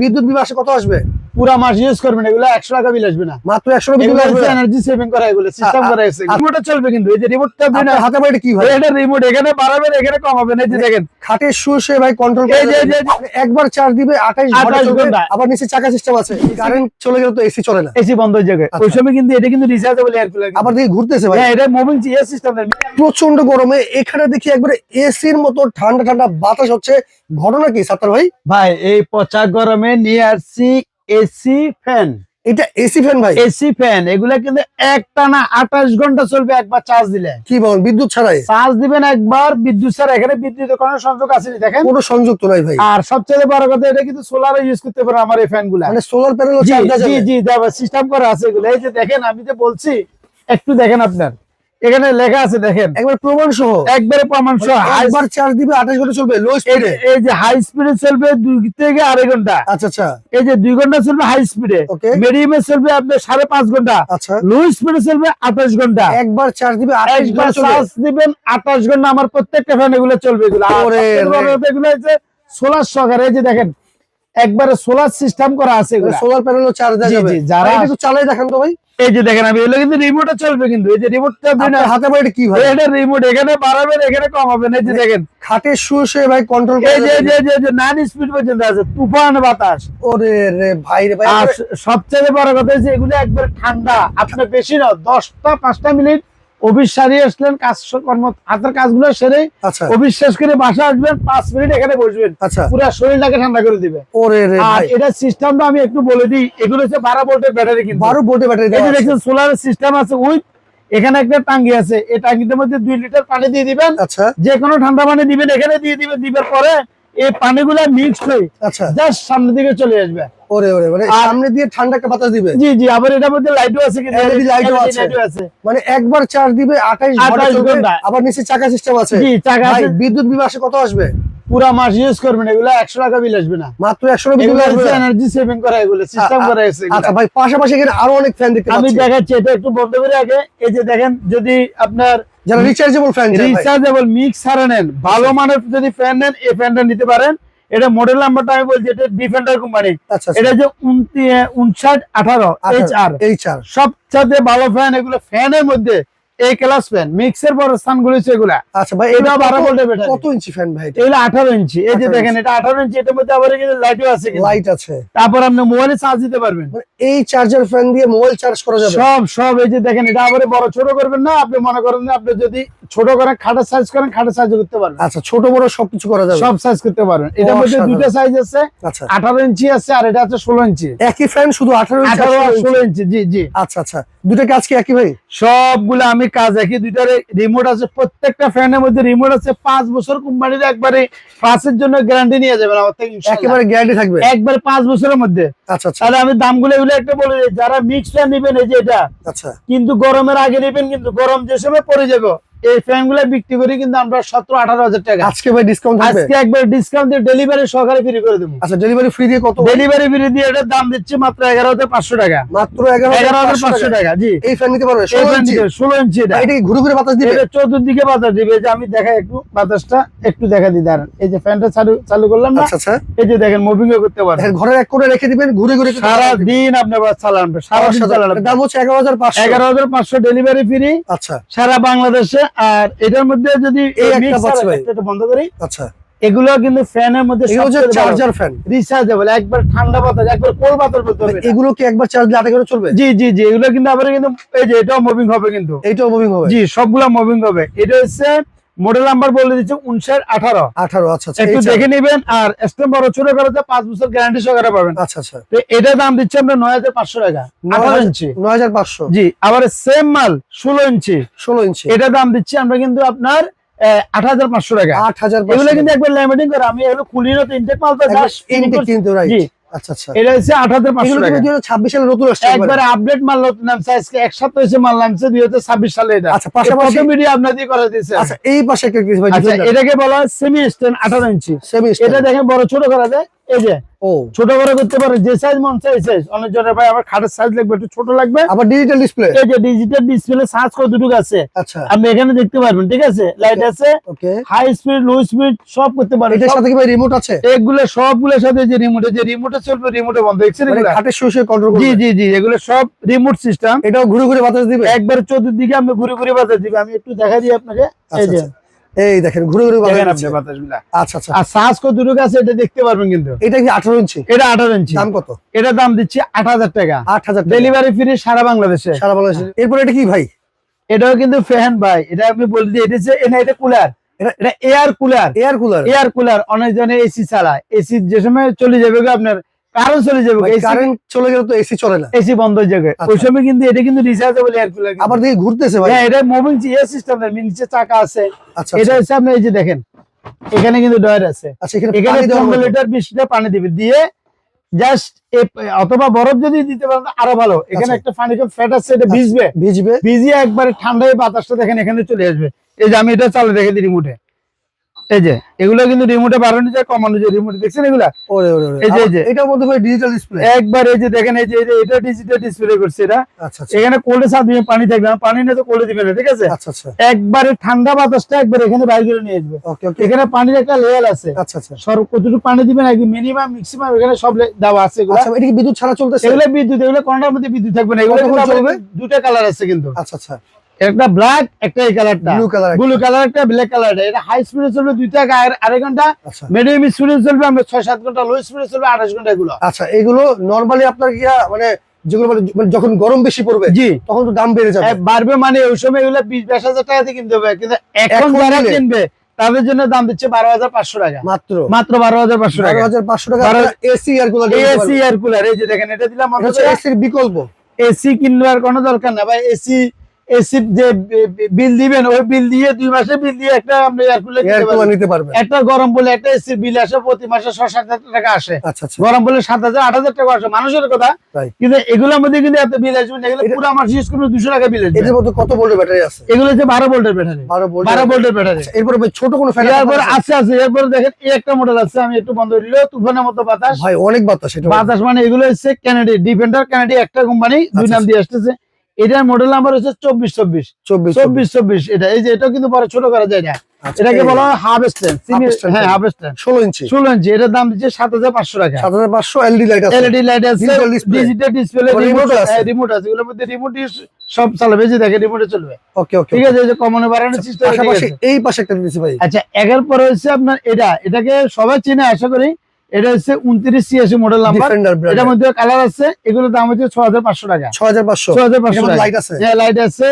বিদ্যুৎ বিল কত আসবে? পুরা মাস ইউজ করবেন এগুলো একশো টাকা বিল আসবে না। মাত্র একশো বিদ্যুৎ এগুলো আসবে? এনার্জি সেভিং করা এগুলো সিস্টেম করা আছে। আ- চলবে কিন্তু এই যে রিমোটটা আপনার হাতে কি এটা রিমোট এখানে বাড়াবেন এখানে কমাবেন এই যে দেখেন। খাটে শুয়ে ভাই কন্ট্রোল এই এই যে- একবার চার্জ দিবে 28 ঘণ্টা। আবার নিচে চাকা সিস্টেম আছে। কারেন্ট চলে গেলে তো এসি চলে না। এসি বন্ধ হয়ে যাবে। আচ্ছা। ওই সময় কিন্তু এটা কিন্তু রিচার্জেবল এয়ার কুলার আবার দেখি ঘুরতেছে ভাই। হ্যাঁ এটা মুভিং এয়ার সিস্টেম প্রচণ্ড গরমে এখানে দেখি একবারে এসির মতো ঠান্ডা ঠান্ডা বাতাস হচ্ছে। ঘটনা কি সাত্তার ভাই? ভাই এই পচা গরমে নিয়ে আসছি এসি ফ্যান। এটা এসি ফ্যান ভাই? এসি ফ্যান এগুলা কিন্তু একটানা আঠাশ ঘণ্টা চলবে একবার চার্জ দিলে। কি বলেন বিদ্যুৎ ছাড়াই? চার্জ দিবেন একবার বিদ্যুৎ ছাড়া এখানে বিদ্যুতের কোনো সংযোগ আসেনি দেখেন। কোনো সংযুক্ত নাই ভাই। আর সবচেয়ে বড় কথা এটা কিন্তু সোলার ইউজ করতে পারে আমার এই ফ্যানগুলা মানে সোলার প্যানেল জি জি সিস্টেম করা আছে এগুলো। এই যে দেখেন আমি যে বলছি একটু দেখেন আপনার। এখানে লেখা আছে দেখেন। একবার প্রমাণ সহ। একবারে প্রমাণ সহ। high- চার্জ দিবে আঠাশ ঘণ্টা চলবে লো স্পিডে এই যে হাই স্পিডে চলবে দুই থেকে আড়াই ঘণ্টা। আচ্ছা আচ্ছা। এই যে দুই ঘণ্টা চলবে হাই স্পিডে মিডিয়ামে চলবে আপনার সাড়ে পাঁচ ঘণ্টা। আচ্ছা। লো স্পিডে চলবে আঠাশ ঘণ্টা। একবার চার্জ দিবে একবার চার্জ দিবেন আঠাশ ঘণ্টা। আমার প্রত্যেকটা ফ্যান এগুলো চলবে এগুলো। এগুলো হচ্ছে সোলার সহকারে এই যে দেখেন একবারে সোলার সিস্টেম করা আছে সোলার প্যানেল চার্জ দেওয়া যাবে। জি, যারা- একটু চালাই দেখান তো ভাই। এই যে দেখেন আমি এগুলো কিন্তু রিমোটে চলবে কিন্তু। এই যে রিমোটটা আপনার হাতে বাড়ি কি ভাই? এটা রিমোট এখানে বাড়াবেন এখানে কমাবেন এই যে দেখেন। খাটে শুয়ে শুয়ে ভাই কন্ট্রোল এই যে যে যে যে স্পিড পর্যন্ত আছে তুফান বাতাস। ওরে রে ভাই রে ভাই সবচেয়ে বড় কথা হচ্ছে এগুলো একবার ঠান্ডা আপনার বেশি না দশটা পাঁচটা মিনিট অফিস সারিয়ে আসলেন কাজ হাতের কাজগুলো সেরে আচ্ছা। অফিস শেষ করে বাসা আসবেন পাঁচ মিনিট এখানে বসবেন। আচ্ছা। পুরো শরীরটাকে ঠান্ডা করে দিবে। আর এটা সিস্টেমটা আমি একটু বলে দিই এগুলো হচ্ছে বারো ভোল্টের ব্যাটারি কিন্তু। বারো ভোল্টের ব্যাটারি। দেখছেন সোলার সিস্টেম আছে উইথ এখানে একটা টাঙ্গি আছে। এই টাঙ্গিটার মধ্যে দুই লিটার পানি দিয়ে দিবেন। আচ্ছা। যে কোনো ঠান্ডা পানি দিবেন এখানে দিয়ে দিবেন। দিবার পরে এই পানিগুলা মিক্সড হয়ে আচ্ছা। জাস্ট সামনের দিকে চলে আসবে। ওরে ওরে মানে সামনে দিয়ে ঠান্ডা একটা বাতাস দিবে? জি জি আবার এটার মধ্যে লাইটও আছে কি এলইডি লাইটও আছে। মানে একবার চার্জ দিবে আঠাইশ 28 ঘণ্টা। আবার নিচে চাকা সিস্টেম আছে। জি চাকা আছে। বিদ্যুৎ বিল আসে কত আসবে? পুরা মাস ইউজ করবেন এগুলো একশো টাকা বিল আসবে না। মাত্র একশো আসবে এনার্জি সেভিং করা এগুলো সিস্টেম করা আছে আচ্ছা ভাই পাশাপাশি এখানে আরও অনেক ফ্যান দেখতে আমি দেখাচ্ছি এটা একটু বন্ধ করে আগে। এই যে দেখেন যদি আপনার যারা রিচার্জেবল ফ্যান রিচার্জেবল মিক্স ছাড়া নেন ভালো মানের যদি ফ্যান নেন এই ফ্যানটা নিতে পারেন। এটা মডেল নাম্বারটা আমি বলছি এটা ডিফেন্ডার কোম্পানি আচ্ছা এটা যে উনষাট আঠারো এইচ আর এইচ আর সবচেয়ে ভালো ফ্যান এগুলো ফ্যানের মধ্যে এই ক্লাস ফ্যান মিক্সের বড় স্থানগুলো হচ্ছে এগুলা। আচ্ছা ভাই এটা এটা বারো কত- ভোল্টের ব্যাটারি কত ইঞ্চি ফ্যান ভাই এগুলো আঠারো ইঞ্চি। এই যে দেখেন এটা আঠারো ইঞ্চি এটার মধ্যে আবার কিন্তু লাইটও আছে লাইট আছে। তারপর আপনি মোবাইলে চার্জ দিতে পারবেন। মানে এই চার্জার ফ্যান দিয়ে মোবাইল চার্জ করা যাবে? সব সব এই যে দেখেন এটা আবার বড় ছোট করবেন না আপনি মনে করেন আপনি যদি ছোট করেন খাটের সাইজ করেন খাটের সাইজ করতে পারবেন। আচ্ছা ছোট বড় সবকিছু করা যাবে। সব সাইজ করতে পারবেন। এটার মধ্যে। দুটো সাইজ আছে আচ্ছা। আঠারো ইঞ্চি আছে আর এটা আছে ষোলো ইঞ্চি। একই ফ্যান শুধু আঠারো ইঞ্চি আর আর 16 ষোলো ইঞ্চি? জি জি। আচ্ছা আচ্ছা। দুটো কাজ কি একই ভাই? সবগুলো আমি কাজ একই দুইটার রিমোট আছে। প্রত্যেকটা ফ্যানের মধ্যে রিমোট আছে। পাঁচ বছর কোম্পানির একবারে পাঁচের জন্য গ্যারান্টি নিয়ে যাবেন আমার থেকে একেবারে গ্যারান্টি থাকবে? একবারে পাঁচ বছরের মধ্যে। আচ্ছা আচ্ছা। তাহলে আমি দামগুলো এগুলো একটা বলে যারা মিক্স ফ্যান নিবেন এই যে এটা। আচ্ছা। কিন্তু গরমের আগে নিবেন কিন্তু গরম যে সময় পড়ে যাবে। এই ফ্যানগুলো বিক্রি করি কিন্তু আমরা সতেরো আঠারো হাজার টাকা। আজকে ভাই ডিসকাউন্ট আজকে একবার ডিসকাউন্ট দিয়ে ডেলিভারি সহকারে ফ্রি করে দেবো। আচ্ছা ডেলিভারি ফ্রি দিয়ে কত? ডেলিভারি ফ্রি দিয়ে এটার দাম দিচ্ছি মাত্র এগারো হাজার পাঁচশো টাকা। মাত্র এগারো এগারো হাজার পাঁচশো টাকা জি। এই ফ্যান নিতে পারবে ষোলো ইঞ্চি এটা এটা ঘুরে ঘুরে বাতাস দিবে? চতুর্দিকে বাতাস দিবে যে আমি দেখা একটু বাতাসটা একটু দেখা দিই দাঁড়ান। এই যে ফ্যানটা চালু চালু করলাম না? আচ্ছা আচ্ছা। এই যে দেখেন মুভিং করতে পারেন দেখেন ঘরের এক করে রেখে দিবেন ঘুরে ঘুরে সারা দিন আপনি আবার চালান সারা দিন চালান। দাম হচ্ছে এগারো হাজার পাঁচশো। এগারো হাজার পাঁচশো ডেলিভারি ফ্রি আচ্ছা। সারা বাংলাদেশে আর এটার মধ্যে যদি এই একটা পাচ্ছি ভাই। একটা বন্ধ করি। আচ্ছা। এগুলো কিন্তু ফ্যানের মধ্যে চার্জার ফ্যান রিচার্জেবল একবার ঠান্ডা বাতাস একবার কোল বাতাস করতে হবে এগুলো কি একবার চার্জ আটে করে চলবে? জি জি জি এগুলো কিন্তু আবার কিন্তু এই যে এটাও মুভিং হবে কিন্তু। এটাও মুভিং হবে। জি সবগুলা মুভিং হবে। এটা হচ্ছে মডেল নাম্বার বলে দিচ্ছে উনষাট আঠারো। আঠারো আচ্ছা আচ্ছা একটু দেখে নেবেন আর স্টেম বড় ছোট করাতে পাঁচ বছর গ্যারান্টি সহকারে পাবেন। আচ্ছা আচ্ছা। তো এটার দাম দিচ্ছে আমরা নয় হাজার পাঁচশো টাকা আঠারো ইঞ্চি। নয় হাজার পাঁচশো। জি আবার সেম মাল ষোলো ইঞ্চি। ষোলো ইঞ্চি। এটার দাম দিচ্ছি আমরা কিন্তু আপনার আট হাজার পাঁচশো টাকা। আট হাজার এগুলো কিন্তু একবার ল্যামিনেটিং করে আমি এগুলো খুলি না তো ইনটেক মাল তো আচ্ছা আচ্ছা। এটা হচ্ছে পাঁচশো টাকা কিন্তু দুই হাজার ছাব্বিশ সালে নতুন আসছে একবারে। একবারে আপডেট মাল নতুন নামছে। আজকে এক সপ্তাহ মাল নামছে দুই হাজার ছাব্বিশ সালে এটা। আচ্ছা, পাশাপাশি- মিডিয়া আপনাদের করা দিয়েছে। আচ্ছা এই পাশে একটা এটাকে বলা হয় সেমি স্ট্যান্ড আঠারো ইঞ্চি সেমি এটা দেখেন বড় ছোট করা যায়। এই যে ও। ছোট বড় করতে পারে যে সাইজ মন সাইজ অনেক জনের ভাই আমার খাটের সাইজ লাগবে একটু ছোট লাগবে। আবার ডিজিটাল ডিসপ্লে এই যে ডিজিটাল ডিসপ্লে সার্চ কতটুকু আছে? আচ্ছা। আপনি এখানে দেখতে পারবেন ঠিক আছে? লাইট আছে okay high speed low speed সব করতে পারবেন এটার সাথে কি ভাই রিমোট আছে? এগুলো সবগুলোর সাথে যে রিমোটে যে রিমোটে চলবে রিমোটে বন্ধ দেখছেন মানে এগুলা? খাটে শুয়ে শুয়ে কন্ট্রোল জি জি জি এগুলো সব রিমোট সিস্টেম এটাও ঘুরে ঘুরে বাতাস দিবে? একবার চতুর্দিকে আমি ঘুরে ঘুরে বাতাস দিবে। আমি একটু দেখা দিই আপনাকে। এই আচ্ছা, যে আচ্ছা। এই দেখেন ঘুরে ঘুরে বাতাসগুলা। আচ্ছা আচ্ছা। আর সাজ কতটুকু আছে এটা দেখতে পারবেন কিন্তু। এটা কি আঠারো ইঞ্চি? এটা আঠারো ইঞ্চি। দাম কত? এটা দাম দিচ্ছি আট হাজার টাকা। আট হাজার টাকা। ডেলিভারি ফ্রি সারা বাংলাদেশে। সারা বাংলাদেশে। এরপর এটা কি ভাই? এটাও কিন্তু ফ্যান ভাই। এটা আপনি এটা হচ্ছে এটা কুলার এটা- এটা air cooler air cooler air cooler AC চালায়। এসি যে সময় চলে যাবে আপনার কারণ চলে যাবে কারেন্ট চলে গেলে তো এসি চলে না। এসি বন্ধ হয়ে যাবে। আচ্ছা। ওই সময় কিন্তু এটা কিন্তু রিচার্জেবল এয়ার কুলার আবার দেখি ঘুরতেছে ভাই। হ্যাঁ এটা মুভিং এয়ার সিস্টেম নিচে চাকা আছে আচ্ছা এটা আচ্ছা। হচ্ছে আপনি এই যে দেখেন এখানে কিন্তু ডয়ার আছে। আচ্ছা এখানে। লিটার বিশ লিটার পানি দিবে। দিয়ে জাস্ট অথবা বরফ যদি দিতে পারেন আরও ভালো। এখানে। একটা পানি ফ্যাট আছে এটা ভিজবে। ভিজবে। ভিজিয়ে একবারে ঠান্ডায় বাতাসটা দেখেন এখানে চলে আসবে। এই যে আমি এটা চালে রেখে দিই রিমোটে এই যে এগুলো কিন্তু রিমোটে বাড়ানো যায় কমানো যায় রিমোটে দেখছেন এগুলা? ওরে ওরে ওরে। এই যে, এই যে। এটার মধ্যে ডিজিটাল ডিসপ্লে একবার এই যে দেখেন এই যে এটা ডিজিটাল ডিসপ্লে করছে এটা আচ্ছা আচ্ছা। এখানে কোল্ডে পানি থাকবে পানি নিয়ে তো কোল্ডে দিবে না ঠিক আছে? আচ্ছা আচ্ছা। একবারে ঠান্ডা বাতাসটা একবার এখানে বাইর করে নিয়ে আসবে। ওকে ওকে। এখানে পানির একটা লেয়ার আছে। আচ্ছা আচ্ছা। সর্ব কতটুকু পানি দিবেন একদম মিনিমাম ম্যাক্সিমাম এখানে সব দেওয়া আছে এগুলো। আচ্ছা এটা কি বিদ্যুৎ ছাড়া চলতেছে? এগুলো বিদ্যুৎ এগুলো কোনটার মধ্যে বিদ্যুৎ থাকবে না এগুলো চলবে? দুটো কালার আছে কিন্তু। আচ্ছা আচ্ছা। একটা ব্ল্যাক একটা এই কালারটা ব্লু কালার ব্লু কালার একটা ব্ল্যাক কালার এটা হাই স্পিডে চলবে দুইটা আড়াই ঘণ্টা। আচ্ছা। মিডিয়াম স্পিডে চলবে আমরা ছয় সাত ঘণ্টা লো স্পিডে চলবে আঠাশ ঘণ্টা এগুলো। আচ্ছা এগুলো নরমালি আপনার কি মানে যেগুলো মানে মানে যখন গরম বেশি পড়বে জি। তখন তো দাম বেড়ে যাবে। বাড়বে মানে ওই সময় এগুলো বিশ বাইশ হাজার টাকাতে কিনতে হবে। কিন্তু এখন যারা কিনবে তাদের জন্য দাম দিচ্ছে বারো হাজার পাঁচশো টাকা। মাত্র। মাত্র বারো হাজার পাঁচশো বারো টাকা হাজার পাঁচশো টাকা AC air cooler AC air cooler এই যে দেখেন এটা দিলাম এসির বিকল্প। এসি কিনবার কোনো দরকার না। ভাই এসি এসি যে বিল দিবেন ওই বিল দিয়ে দুই মাসে বিল দিয়ে একটা আপনি এয়ার কুলার নিতে পারবেন। একটা গরম বলে একটা এসির বিল আসে প্রতি মাসে ছ সাত হাজার টাকা আসে। আচ্ছা আচ্ছা। গরম বলে সাত হাজার আট হাজার টাকা আসে। মানুষের কথা কিন্তু এগুলোর মধ্যে কিন্তু এত বিল আসবে এগুলো পুরো মাস ইউজ করলে দুশো টাকা বিল আসবে। মধ্যে কত ভোল্টের ব্যাটারি আছে? এগুলো হচ্ছে বারো ভোল্টের ব্যাটারি বারো ভোল্টের ব্যাটারি এরপরে ছোট কোনো ফ্যান এরপর আছে আছে। এরপর দেখেন এই একটা মডেল আছে আমি একটু বন্ধ দিল তুফানের মতো বাতাস। ভাই অনেক বাতাস বাতাস মানে এগুলো হচ্ছে ক্যানাডি ডিফেন্ডার ক্যানাডি একটা কোম্পানি দুই আচ্ছা, নাম দিয়ে আসতেছে। এটার মডেল নাম্বার হচ্ছে চব্বিশ চব্বিশ। চব্বিশ চব্বিশ চব্বিশ। এটা এই যে এটা কিন্তু বড় ছোট করা যায় না। আচ্ছা, এটাকে বলা হয় হাফ স্ট্যান্ড হ্যাঁ। হাফ স্ট্যান্ড ষোলো ইঞ্চি। ষোলো ইঞ্চি এটার দাম দিচ্ছে সাত হাজার পাঁচশো টাকা। সাত হাজার পাঁচশো এলডি লাইট আছে। এলইডি লাইট আছে ডিজিটাল ডিসপ্লে রিমোট আছে। রিমোট আছে। এগুলোর মধ্যে রিমোট সব চালাবে যে দেখে রিমোটে চলবে। ওকে ওকে ঠিক আছে এই যে কমনে বাড়ানোর সিস্টেম এই পাশে একটা দিয়েছি ভাই। আচ্ছা একের পরে হচ্ছে আপনার এটা। এটাকে সবাই চিনে আশা করি। এটা হচ্ছে উনত্রিশ ছিয়াশি মডেল নাম্বার এটার মধ্যে কালার আছে এগুলোর দাম হচ্ছে হাজার পাঁচশো টাকা। ছ হাজার পাঁচশো। ছ হাজার পাঁচশো লাইট আছে? হ্যাঁ লাইট আছে।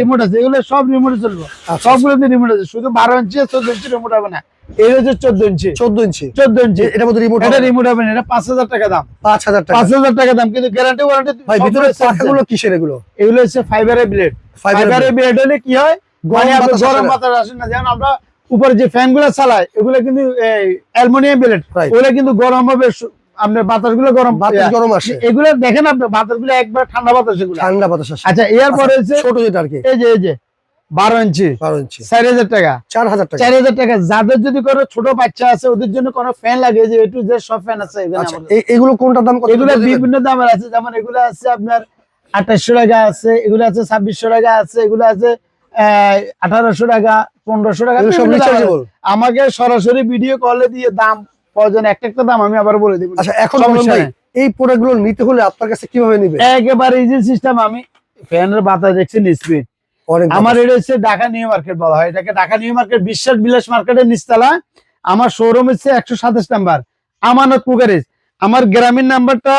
রিমোট আছে? এগুলো সব রিমোটে চলবে। আচ্ছা, সবগুলোতে রিমোট আছে। শুধু বারো ইঞ্চি চোদ্দ ইঞ্চি রিমোট হবে না। এই হচ্ছে চোদ্দ ইঞ্চি। চোদ্দ ইঞ্চি। চোদ্দ ইঞ্চি। এটার মধ্যে রিমোট এটা রিমোট হবে না। এটা পাঁচ হাজার টাকা দাম। পাঁচ হাজার টাকা। পাঁচ হাজার টাকা দাম। কিন্তু গ্যারান্টি ওয়ারেন্টি ভাই ভিতরে কিসের এগুলো? এগুলো হচ্ছে ফাইবারের ব্লেড ফাইবারের ব্লেড হলে কি হয়? গরম আসে না। বাতাস আসে না। যেমন আমরা উপরে যে ফ্যানগুলো চালাই এগুলো কিন্তু অ্যালুমিনিয়াম Right. ওগুলো কিন্তু গরম হবে আপনার বাতাসগুলো গরম বাতাস গরম আসে। এগুলো দেখেন আপনার বাতাসগুলো একবার ঠান্ডা বাতাস এগুলো। ঠান্ডা বাতাস আসে। আচ্ছা এরপরে হচ্ছে ছোট যেটা আর কি। এই যে এই যে বারো ইঞ্চি। বারো ইঞ্চি। চার হাজার টাকা। চার হাজার টাকা। চার হাজার টাকা। যাদের যদি কোনো ছোট বাচ্চা আছে ওদের জন্য কোনো ফ্যান লাগে যে একটু যে সব ফ্যান আছে আচ্ছা এগুলো কোনটার দাম এগুলো বিভিন্ন দামের আছে যেমন এগুলো আছে আপনার আঠাশশো টাকা আছে এগুলো আছে ছাব্বিশশো টাকা আছে এগুলো আছে আঠারোশো টাকা পনেরোশো টাকা আমাকে সরাসরি ভিডিও কলে দিয়ে দাম প্রয়োজন একটা একটা দাম আমি আবার বলে দিব। আচ্ছা এখন। এই প্রোডাক্টগুলো নিতে হলে আপনার কাছে কীভাবে নিবে? একেবারে ইজি সিস্টেম আমি ফ্যানের বাতাস দেখছি স্পিড আমার এটা হচ্ছে ঢাকা নিউ মার্কেট বলা হয়। এটাকে ঢাকা নিউ মার্কেট বিশ্বাস বিলাস মার্কেটের নিচতলা। আমার শোরুম হচ্ছে একশো সাতাশ নাম্বার আমানত কুকারিজ আমার গ্রামীণ নাম্বারটা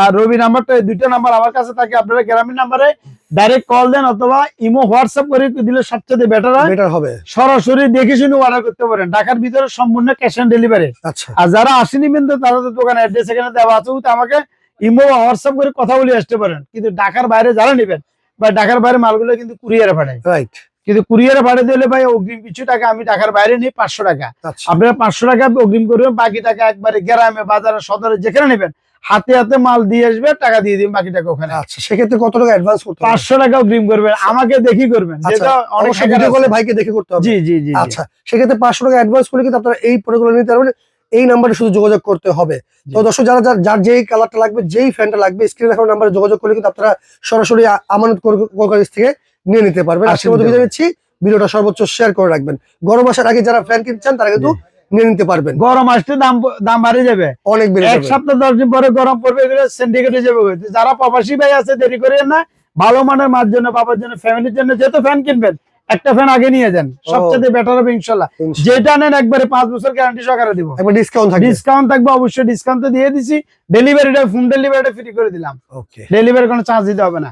আর রবি নাম্বারটা দুইটা নাম্বার আমার কাছে থাকে আপনারা গ্রামীণ নাম্বারে ডাইরেক্ট কল দেন অথবা ইমো হোয়াটসঅ্যাপ করে দিলে সবচেয়ে বেটার হয়। বেটার হবে। সরাসরি দেখে শুনে অর্ডার করতে পারেন। ঢাকার ভিতরে সম্পূর্ণ ক্যাশ অন ডেলিভারি আচ্ছা। আর যারা আসেনি তারা তো দোকানে অ্যাড্রেস এখানে দেওয়া আছে আমাকে ইমো বা হোয়াটসঅ্যাপ করে কথা বলে আসতে পারেন। কিন্তু ঢাকার বাইরে যারা নেবেন বা ঢাকার বাইরে মালগুলো কিন্তু কুরিয়ারে পাঠায়। রাইট কিন্তু কুরিয়ারে পাঠিয়ে দিলে ভাই অগ্রিম কিছু টাকা আমি ঢাকার বাইরে নিই পাঁচশো টাকা। আচ্ছা। আপনারা পাঁচশো টাকা অগ্রিম করবেন বাকি টাকা একবারে গ্রামে বাজারে সদরে যেখানে নেবেন হাতে হাতে মাল দিয়ে আসবে টাকা দিয়ে দিবেন বাকি টাকা ওখানে। আচ্ছা সেক্ষেত্রে কত টাকা অ্যাডভান্স করতে পাঁচশো টাকা অগ্রিম করবেন আমাকে দেখি করবেন। আচ্ছা যেটা অনেক ভিডিও কলে ভাইকে দেখে করতে হবে। জি জি জি। আচ্ছা সেক্ষেত্রে পাঁচশো টাকা অ্যাডভান্স করে কিন্তু আপনারা এই প্রোডাক্টগুলো নিতে পারবেন। এই নাম্বারে শুধু যোগাযোগ করতে হবে। তো দর্শক যারা যার- যার যেই কালারটা লাগবে যেই ফ্যানটা লাগবে স্ক্রিনে দেখানো নাম্বারে যোগাযোগ করলে কিন্তু আপনারা সরাসরি আমানত কাছ থেকে নিয়ে নিতে পারবেন। আসলে আজকের মতো বিদায় নিচ্ছি। ভিডিওটা সর্বোচ্চ শেয়ার করে রাখবেন। গরম আসার আগে যারা ফ্যান কিনতে চান তারা কিন্তু নিয়ে নিতে পারবেন। গরম আসলে দাম দাম বাড়ে যাবে। অনেক বেড়ে এক সপ্তাহ দশ দিন পরে গরম পড়বে এগুলো সিন্ডিকেটে যাবে। যারা প্রবাসী ভাই আছে দেরি করেন না। ভালো মানের মার জন্য বাবার জন্য ফ্যামিলির জন্য যেহেতু ফ্যান কিনবেন একটা ফ্যান আগে নিয়ে যান। সবচেয়ে বেটার হবে ইনশাল্লাহ। যেটা নেন একবারে পাঁচ বছর গ্যারান্টি সহকারে দিব। একবার ডিসকাউন্ট থাকবে। ডিসকাউন্ট থাকবে অবশ্যই ডিসকাউন্ট তো দিয়ে দিছি। ডেলিভারিটা হোম ডেলিভারিটা ফ্রি করে দিলাম। ওকে ডেলিভারি কোনো চার্জ দিতে হবে না।